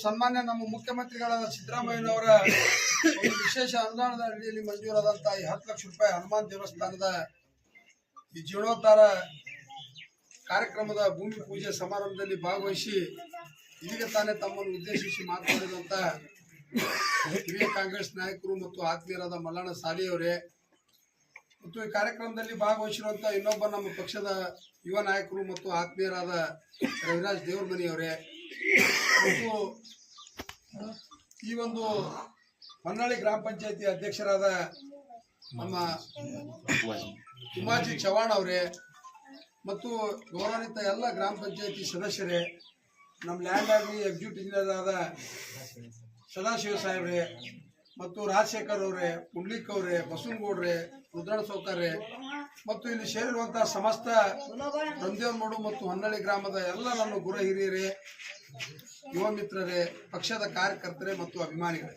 ಸನ್ಮಾನ್ಯ ನಮ್ಮ ಮುಖ್ಯಮಂತ್ರಿಗಳಾದ ಸಿದ್ದರಾಮಯ್ಯನವರ ವಿಶೇಷ ಅನುದಾನದ ಅಡಿಯಲ್ಲಿ ಮಂಜೂರಾದಂತ ಈ ಹತ್ತು ಲಕ್ಷ ರೂಪಾಯಿ ಹನುಮಾನ್ ದೇವಸ್ಥಾನದ ಈ ಜೀರ್ಣೋದ್ಧಾರ ಕಾರ್ಯಕ್ರಮದ ಭೂಮಿ ಪೂಜೆ ಸಮಾರಂಭದಲ್ಲಿ ಭಾಗವಹಿಸಿ ಇದೀಗ ತಾನೇ ತಮ್ಮನ್ನು ಉದ್ದೇಶಿಸಿ ಮಾತನಾಡಿದಂತ ಹಿರಿಯ ಕಾಂಗ್ರೆಸ್ ನಾಯಕರು ಮತ್ತು ಆತ್ಮೀಯರಾದ ಮಲ್ಲಣ್ಣ ಸಾಲಿ ಅವರೇ ಮತ್ತು ಈ ಕಾರ್ಯಕ್ರಮದಲ್ಲಿ ಭಾಗವಹಿಸಿರುವಂತ ಇನ್ನೊಬ್ಬ ನಮ್ಮ ಪಕ್ಷದ ಯುವ ನಾಯಕರು ಮತ್ತು ಆತ್ಮೀಯರಾದ ರವಿರಾಜ್ ದೇವರಮನಿ ಅವರೇ ಮತ್ತು ಈ ಒಂದು ಹೊನ್ನಾಳಿ ಗ್ರಾಮ ಪಂಚಾಯತಿ ಅಧ್ಯಕ್ಷರಾದ ನಮ್ಮ ಉಮಾಜಿ ಚವಾಣ್ ಅವರೇ ಮತ್ತು ಗೌರವಾನ್ವಿತ ಎಲ್ಲ ಗ್ರಾಮ ಪಂಚಾಯತಿ ಸದಸ್ಯರೇ, ನಮ್ಮ ಲ್ಯಾಂಡ್ ಆಗಿ ಎಕ್ಸಿಕ್ಯೂಟಿವ್ ಇಂಜಿನಿಯರ್ ಆದ ಸದಾಶಿವ ಸಾಹೇಬ್ರೆ ಮತ್ತು ರಾಜಶೇಖರ್ ಅವರೇ, ಪುಂಡ್ಲಿಕ್ ಅವರೇ, ಬಸವನಗೌಡ್ರೆ, ರುದ್ರಣ ಸೌಕರ್ರೆ ಮತ್ತು ಇಲ್ಲಿ ಸೇರಿರುವಂತಹ ಸಮಸ್ತ ರಂದೇವನಮಡು ಮತ್ತು ಹೊನ್ನಳ್ಳಿ ಗ್ರಾಮದ ಎಲ್ಲ ನನ್ನ ಗುರು ಹಿರಿಯರೇ ಯುವ ಮಿತ್ರರೇ ಪಕ್ಷದ ಕಾರ್ಯಕರ್ತರೇ ಮತ್ತು ಅಭಿಮಾನಿಗಳೇ.